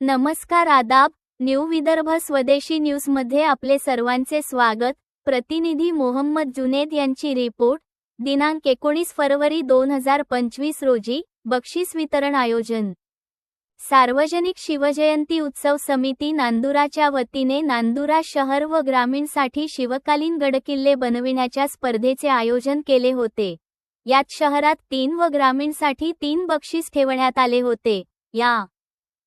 नमस्कार आदाब न्यू विदर्भ स्वदेशी न्यूजमध्ये आपले सर्वांचे स्वागत. प्रतिनिधी मोहम्मद जुनेद यांची रिपोर्ट दिनांक एकोणीस फरवरी दोन हजार पंचवीस रोजी बक्षीस वितरण आयोजन. सार्वजनिक शिवजयंती उत्सव समिती नांदुराच्या वतीने नांदुरा शहर व ग्रामीणसाठी शिवकालीन गडकिल्ले बनविण्याच्या स्पर्धेचे आयोजन केले होते. यात शहरात तीन व ग्रामीणसाठी तीन बक्षीस ठेवण्यात आले होते. या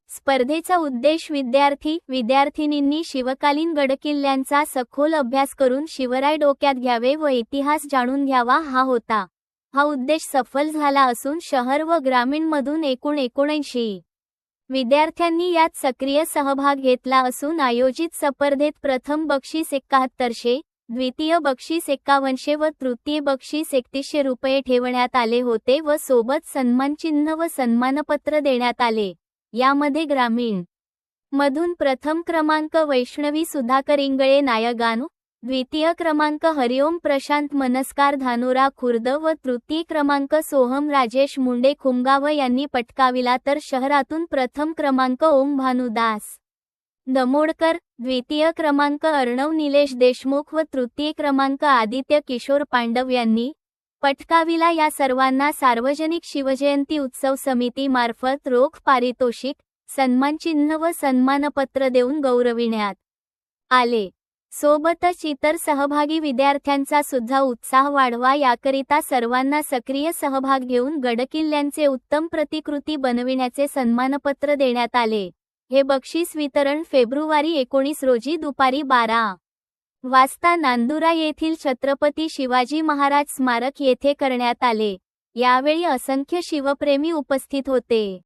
स्पर्धेचा उद्देश विद्यार्थी विद्यार्थिनींनी शिवकालीन गडकिल्ल्यांचा सखोल अभ्यास करून शिवराय डोक्यात घ्यावे व इतिहास जाणून घ्यावा हा होता. हा उद्देश सफल झाला असून शहर व ग्रामीणमधून एकूण एकोणऐंशी विद्यार्थ्यांनी यात सक्रिय सहभाग घेतला असून आयोजित स्पर्धेत प्रथम बक्षीस एकाहत्तरशे द्वितीय बक्षीस एक्कावनशे व तृतीय बक्षीस एकतीसशे रुपये ठेवण्यात आले होते व सोबत सन्मानचिन्ह व सन्मानपत्र देण्यात आले. यामध्ये ग्रामीण मधून प्रथम क्रमांक वैष्णवी सुधाकर इंगळे नायगान द्वितीय क्रमांक हरिओम प्रशांत मनस्कार धानोरा खुर्द व तृतीय क्रमांक सोहम राजेश मुंडे खुमगाव यांनी पटकाविला तर शहरातून प्रथम क्रमांक ओम भानुदास दमोडकर द्वितीय क्रमांक अर्णव निलेश देशमुख व तृतीय क्रमांक आदित्य किशोर पांडव यांनी पटकाविला या सर्वांना सार्वजनिक शिवजयंती उत्सव समितीमार्फत रोख पारितोषिक सन्मानचिन्ह व सन्मानपत्र देऊन गौरविण्यात आले. सोबतच इतर सहभागी विद्यार्थ्यांचा सुद्धा उत्साह वाढवा. याकरिता सर्वांना सक्रिय सहभाग घेऊन गडकिल्ल्यांचे उत्तम प्रतिकृती बनविण्याचे सन्मानपत्र देण्यात आले. हे बक्षीस वितरण फेब्रुवारी एकोणीस रोजी दुपारी बारा वाजता नांदुरा येथील छत्रपती शिवाजी महाराज स्मारक येथे करण्यात आले. यावेळी असंख्य शिवप्रेमी उपस्थित होते.